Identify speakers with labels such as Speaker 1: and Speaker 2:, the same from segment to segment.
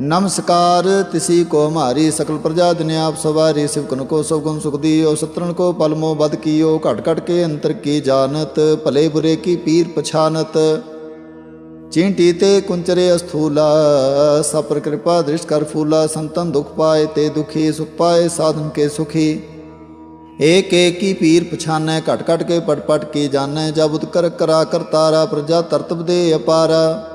Speaker 1: नमस्कार, तिसी को हमारी सकल प्रजा दिन आप सवारी शिवकन को सब गुण सुख दियो, शत्रुन को पलमो बद कियो, घट घट के अंतर की जानत, भले बुरे की पीर पछानत। चींटी ते कुंचरे अस्थूला, सपर कृपा दृष्ट कर फूला, संतन दुख पाए ते दुखी, सुख पाए साधन के सुखी। एक एक की पीर पछाने, घट घट के पट पट की जानै, जब उत कर करा कर तारा, प्रजा तरतब दे अपारा।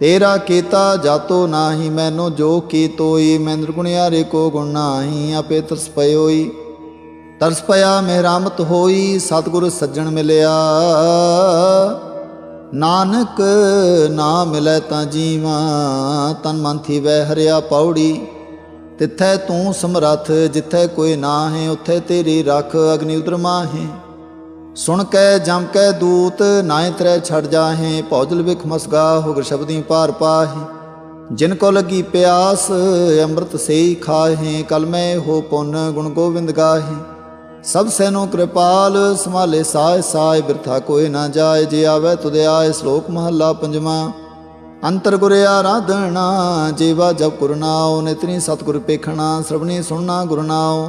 Speaker 1: ਤੇਰਾ ਕੀਤਾ ਜਾਤੋ ਨਾਹੀ, ਮੈਨੂੰ ਜੋ ਕੀ ਤੋਈ, ਮੈਂ ਨਿਰਗੁਣਿਆਰੇ ਕੋ ਗੁਣ ਨਾਹੀ, ਆਪੇ ਤਰਸ ਪਇਓਈ ਤਰਸ ਪਿਆ ਮਿਹਰਾਮਤ ਹੋਈ, ਸਤਿਗੁਰ ਸੱਜਣ ਮਿਲਿਆ। ਨਾਨਕ ਨਾ ਮਿਲੈ ਤਾਂ ਜੀਵਾ, ਤਨ ਮਨ ਥੀ ਵੈ ਹਰਿਆ ਪੌੜੀ। ਤਿੱਥੈ ਤੂੰ ਸਮਰੱਥ, ਜਿੱਥੈ ਕੋਈ ਨਾ ਹੈ ਉੱਥੇ ਤੇਰੀ ਰੱਖ, ਅਗਨੀ ਉਦਰ ਮਾਹੇ। ਸੁਣ ਕੈ, ਜਮ ਕੈ ਦੂਤ ਨਾਇ ਤਰੈ ਛੜ ਜਾਹੇ, ਭੌਜਲ ਵਿਖ ਮਸਗਾ, ਹੋਗਰ ਸ਼ਬਦੀ ਪਾਰ ਪਾਹੇ। ਜਿਨ ਕੋ ਲੱਗੀ ਪਿਆਸ, ਅੰਮ੍ਰਿਤ ਸੇਈ ਖਾਹੇ, ਕਲ ਮੈਂ ਹੋ ਪੁੰਨ ਗੁਣ ਗੋਬਿੰਦ ਗਾਹੇ। ਸਭ ਸੈਨੋ ਕਿਰਪਾਲ ਸਮਾਲੇ ਸਾਇ ਸਾਇ ਬਿਰਥਾ ਕੋਈ ਨਾ ਜਾਏ, ਜੇ ਆਵੇ ਤੁਦੇ ਆਏ, ਸ਼ਲੋਕ ਮਹੱਲਾ ਪੰਜਵਾਂ। ਅੰਤਰ ਗੁਰ ਆਰਾਧਣਾ ਜੀਵਾ ਜਪ ਗੁਰਨਾਉ ਨਿਤਨੀ ਸਤਿਗੁਰ ਪੇਖਣਾ, ਸ੍ਰਵਣੀ ਸੁਣਨਾ ਗੁਰਨਾਉ